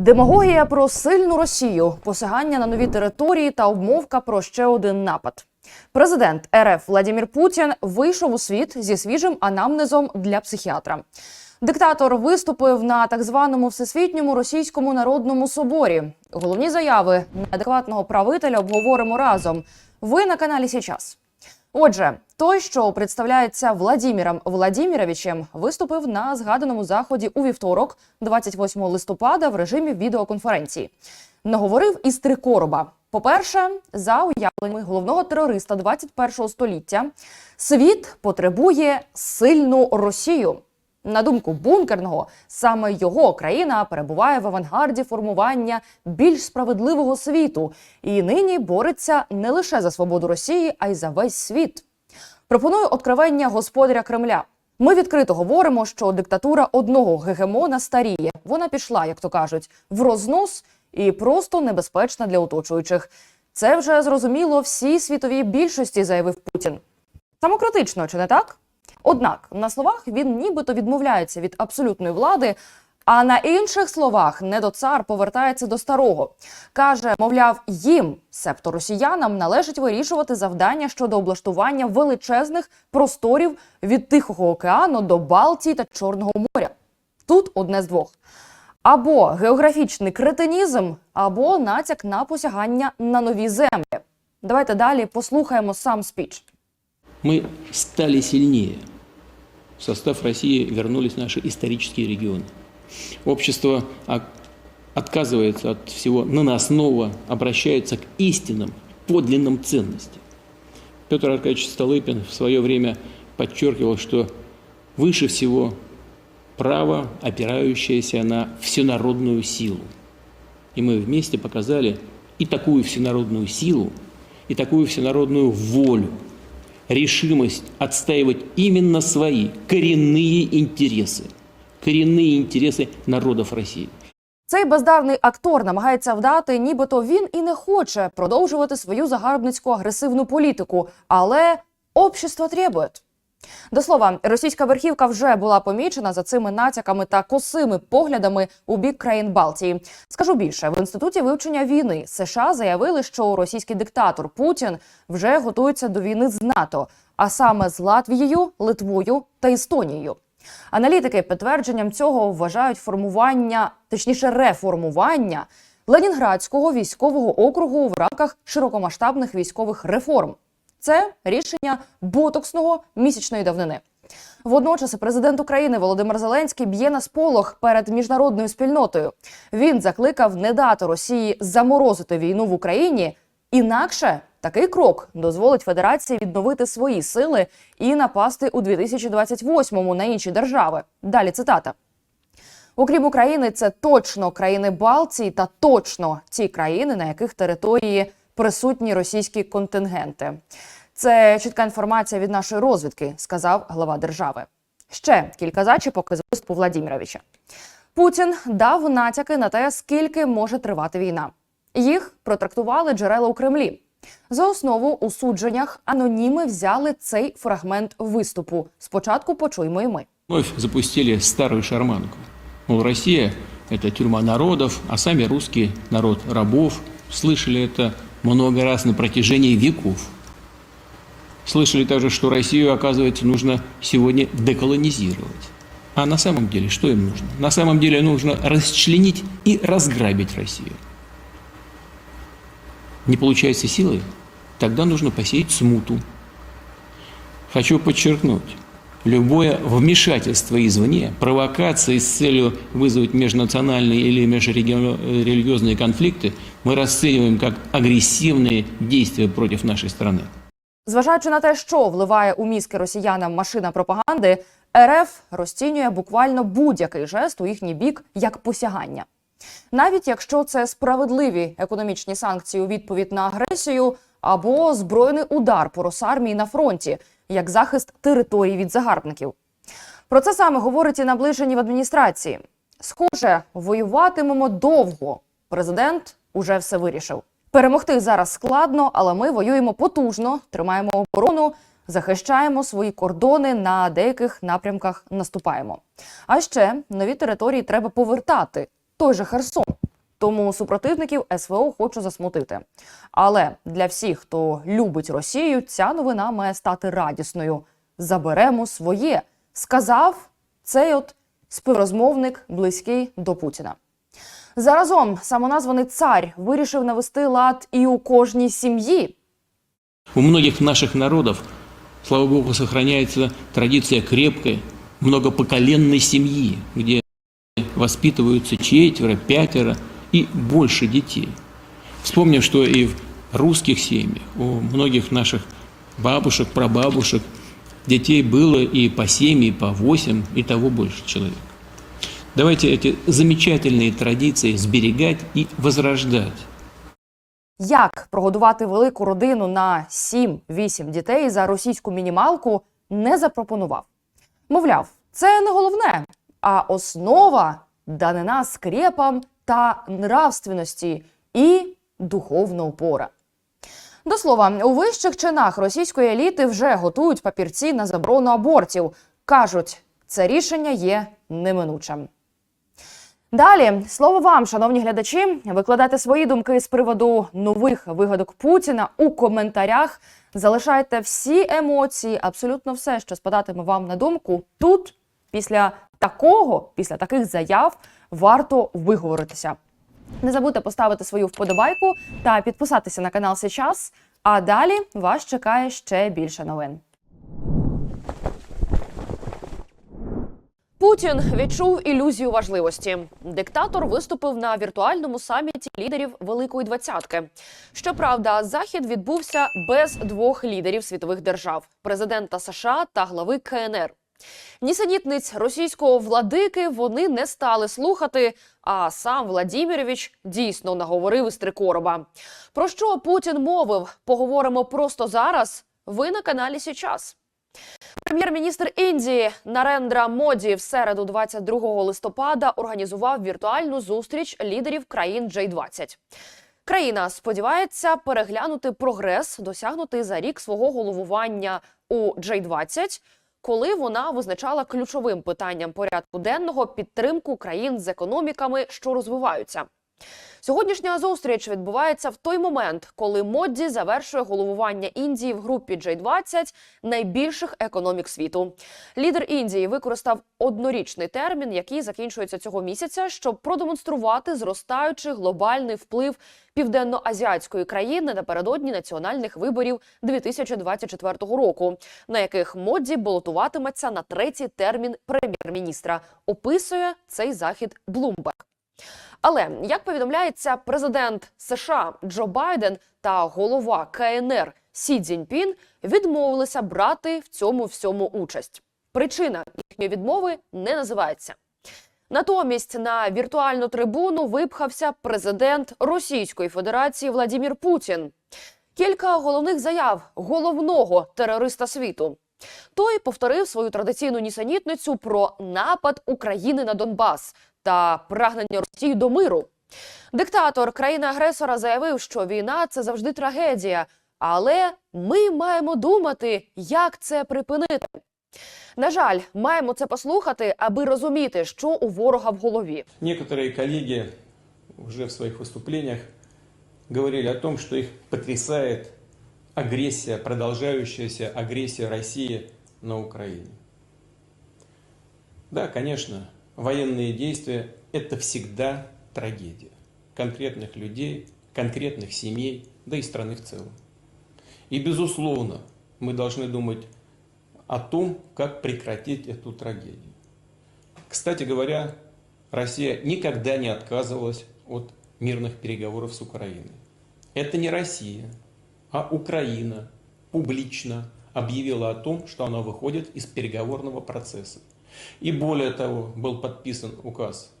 Демагогія про сильну Росію, посягання на нові території та обмовка про ще один напад. Президент РФ Владимир Путін вийшов у світ зі свіжим анамнезом для психіатра. Диктатор виступив на так званому всесвітньому російському народному соборі. Головні заяви неадекватного правителя обговоримо разом. Ви на каналі Січас. Отже, той, що представляється Владіміром Владіміровичем, виступив на згаданому заході у вівторок, 28 листопада, в режимі відеоконференції. Наговорив із три короба. По-перше, за уявленнями головного терориста 21 століття, світ потребує сильну Росію. На думку бункерного, саме його країна перебуває в авангарді формування більш справедливого світу і нині бореться не лише за свободу Росії, а й за весь світ. Пропоную откровення господаря Кремля. Ми відкрито говоримо, що диктатура одного гегемона старіє. Вона пішла, як то кажуть, в рознос і просто небезпечна для оточуючих. Це вже зрозуміло всій світовій більшості, заявив Путін. Самокритично, чи не так? Однак на словах він нібито відмовляється від абсолютної влади, а на інших словах недоцар повертається до старого. Каже, мовляв, їм, себто росіянам, належить вирішувати завдання щодо облаштування величезних просторів від Тихого океану до Балтії та Чорного моря. Тут одне з двох. Або географічний кретинізм, або натяк на посягання на нові землі. Давайте далі послухаємо сам спіч. Мы стали сильнее. В состав России вернулись наши исторические регионы. Общество отказывается от всего наносного, обращается к истинным, подлинным ценностям. Петр Аркадьевич Столыпин в свое время подчеркивал, что выше всего право, опирающееся на всенародную силу. И мы вместе показали и такую всенародную силу, и такую всенародную волю, решимость отстаивать именно свои коренные интересы, коренные интересы народов России. Цей бездарний актор намагається вдати, нібито він і не хоче продовжувати свою загарбницьку агресивну політику, але общество требує. До слова, російська верхівка вже була помічена за цими натяками та косими поглядами у бік країн Балтії. Скажу більше, в інституті вивчення війни США заявили, що російський диктатор Путін вже готується до війни з НАТО, а саме з Латвією, Литвою та Естонією. Аналітики підтвердженням цього вважають формування, точніше, реформування Ленінградського військового округу в рамках широкомасштабних військових реформ. Це рішення ботоксного місячної давнини. Водночас президент України Володимир Зеленський б'є на сполох перед міжнародною спільнотою. Він закликав не дати Росії заморозити війну в Україні. Інакше такий крок дозволить Федерації відновити свої сили і напасти у 2028-му на інші держави. Далі цитата. Окрім України, це точно країни Балтії та точно ті країни, на яких території присутні російські контингенти. Це чітка інформація від нашої розвідки, сказав глава держави. Ще кілька зачіпок із виступу Владіміровича. Путін дав натяки на те, скільки може тривати війна. Їх протрактували джерела у Кремлі. За основу у судженнях аноніми взяли цей фрагмент виступу. Спочатку почуємо і ми. Вновь запустили старую шарманку. Мол, Россия – это тюрьма народов, а сами русский народ рабов. Слышали это много раз на протяжении веков. Слышали также, что Россию, оказывается, нужно сегодня деколонизировать. А на самом деле что им нужно? На самом деле нужно расчленить и разграбить Россию. Не получается силы? Тогда нужно посеять смуту. Хочу подчеркнуть, любое вмешательство извне, провокации с целью вызвать межнациональные или межрелигиозные конфликты мы расцениваем как агрессивные действия против нашей страны. Зважаючи на те, що вливає у мізки росіянам машина пропаганди, РФ розцінює буквально будь-який жест у їхній бік як посягання. Навіть якщо це справедливі економічні санкції у відповідь на агресію або збройний удар по Росармії на фронті, як захист територій від загарбників. Про це саме говорить і наближені в адміністрації. Схоже, воюватимемо довго. Президент уже все вирішив. Перемогти зараз складно, але ми воюємо потужно, тримаємо оборону, захищаємо свої кордони на деяких напрямках наступаємо. А ще нові території треба повертати. Той же Херсон. Тому супротивників СВО хочу засмутити. Але для всіх, хто любить Росію, ця новина має стати радісною. Заберемо своє, сказав цей от співрозмовник, близький до Путіна. Заразом самоназваний цар вирішив навести лад і у кожній сім'ї. У многих наших народов, слава богу, сохраняется традиция крепкой, многопоколенной семьи, где воспитываются четверо, пятеро и больше детей. Вспомним, что и в русских семьях, у многих наших бабушек, прабабушек детей было и по семь, и по восемь, и того больше человек. Давайте эти замечательные традиции сберегать и возрождать. Як прогодувати велику родину на 7-8 дітей за російську мінімалку не запропонував. Мовляв, це не головне, а основа данина скрепам та нравственності і духовна опора. До слова, у вищих чинах російської еліти вже готують папірці на заборону абортів. кажуть, це рішення є неминучим. Далі слово вам, шановні глядачі, викладайте свої думки з приводу нових вигадок Путіна у коментарях. Залишайте всі емоції, абсолютно все, що спадатиме вам на думку. Тут після такого, після таких заяв, варто виговоритися. Не забудьте поставити свою вподобайку та підписатися на канал сейчас. А далі вас чекає ще більше новин. Путін відчув ілюзію важливості. Диктатор виступив на віртуальному саміті лідерів Великої двадцятки. Щоправда, захід відбувся без двох лідерів світових держав президента США та глави КНР. Нісенітниць російського владики вони не стали слухати. А сам Владімірович дійсно наговорив із три короба. Про що Путін мовив? Поговоримо просто зараз. Ви на каналі Січас. Прем'єр-міністр Індії Нарендра Моді в середу, 22 листопада, організував віртуальну зустріч лідерів країн J-20. Країна сподівається переглянути прогрес, досягнутий за рік свого головування у J-20, коли вона визначала ключовим питанням порядку денного підтримку країн з економіками, що розвиваються. Сьогоднішня зустріч відбувається в той момент, коли Модді завершує головування Індії в групі J-20 найбільших економік світу. Лідер Індії використав однорічний термін, який закінчується цього місяця, щоб продемонструвати зростаючий глобальний вплив південно-азіатської країни напередодні національних виборів 2024 року, на яких Модді балотуватиметься на третій термін прем'єр-міністра. Описує цей захід Bloomberg. Але як повідомляється, президент США Джо Байден та голова КНР Сі Цзіньпін відмовилися брати в цьому всьому участь. Причина їхньої відмови не називається. Натомість на віртуальну трибуну випхався президент Російської Федерації Владімір Путін. Кілька головних заяв головного терориста світу. Той повторив свою традиційну нісенітницю про напад України на Донбас та прагнення Росії до миру. Диктатор країни-агресора заявив, що війна це завжди трагедія, але ми маємо думати, як це припинити. На жаль, маємо це послухати, аби розуміти, що у ворога в голові. Некоторые коллеги уже в своих выступлениях говорили о том, что их потрясает агрессия, продолжающаяся агрессия России на Украине. Да, конечно, военные действия – это всегда трагедия конкретных людей, конкретных семей, да и страны в целом. И, безусловно, мы должны думать о том, как прекратить эту трагедию. Кстати говоря, Россия никогда не отказывалась от мирных переговоров с Украиной. Это не Россия, а Украина публично объявила о том, что она выходит из переговорного процесса. И более того, был подписан указ,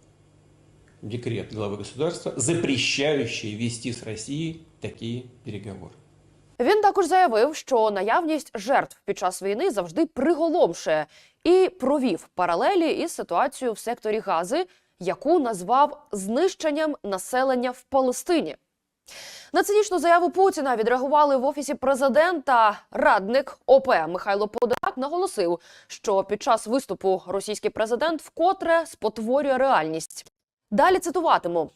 декрет главы государства, запрещающий вести с Россией такие переговоры. Він також заявив, що наявність жертв під час війни завжди приголомшує, і провів паралелі із ситуацією в секторі Гази, яку назвав знищенням населення в Палестині. На цинічну заяву Путіна відреагували в офісі президента. Радник ОП Михайло Подоляк наголосив, що під час виступу російський президент вкотре спотворює реальність. Далі цитуватиму.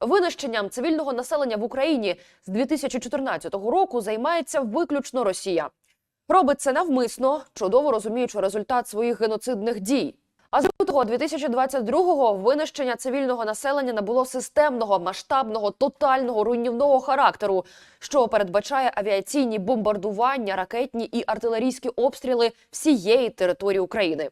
Винищенням цивільного населення в Україні з 2014 року займається виключно Росія. Робить це навмисно, чудово розуміючи результат своїх геноцидних дій. А з лютого 2022-го винищення цивільного населення набуло системного, масштабного, тотального руйнівного характеру, що передбачає авіаційні бомбардування, ракетні і артилерійські обстріли всієї території України.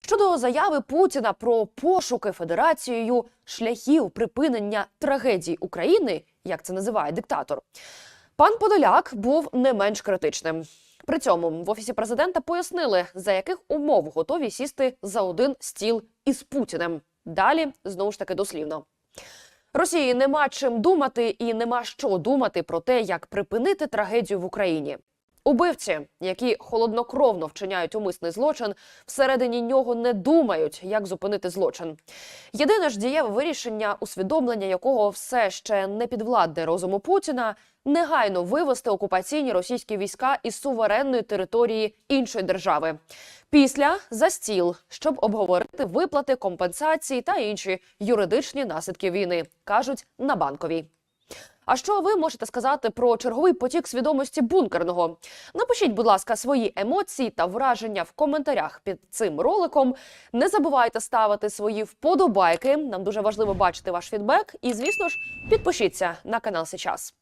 Щодо заяви Путіна про пошуки Федерацією шляхів припинення трагедій України, як це називає диктатор, пан Подоляк був не менш критичним. При цьому в офісі президента пояснили, за яких умов готові сісти за один стіл із Путіним. Далі знову ж таки дослівно. Росії нема чим думати і нема що думати про те, як припинити трагедію в Україні. Убивці, які холоднокровно вчиняють умисний злочин, всередині нього не думають, як зупинити злочин. Єдине ж дієве вирішення, усвідомлення якого все ще не підвладне розуму Путіна, негайно вивести окупаційні російські війська із суверенної території іншої держави. Після за стіл, щоб обговорити виплати, компенсації та інші юридичні наслідки війни, кажуть на банковій. А що ви можете сказати про черговий потік свідомості бункерного? Напишіть, будь ласка, свої емоції та враження в коментарях під цим роликом. Не забувайте ставити свої вподобайки. Нам дуже важливо бачити ваш фідбек. І, звісно ж, підпишіться на канал Сейчас.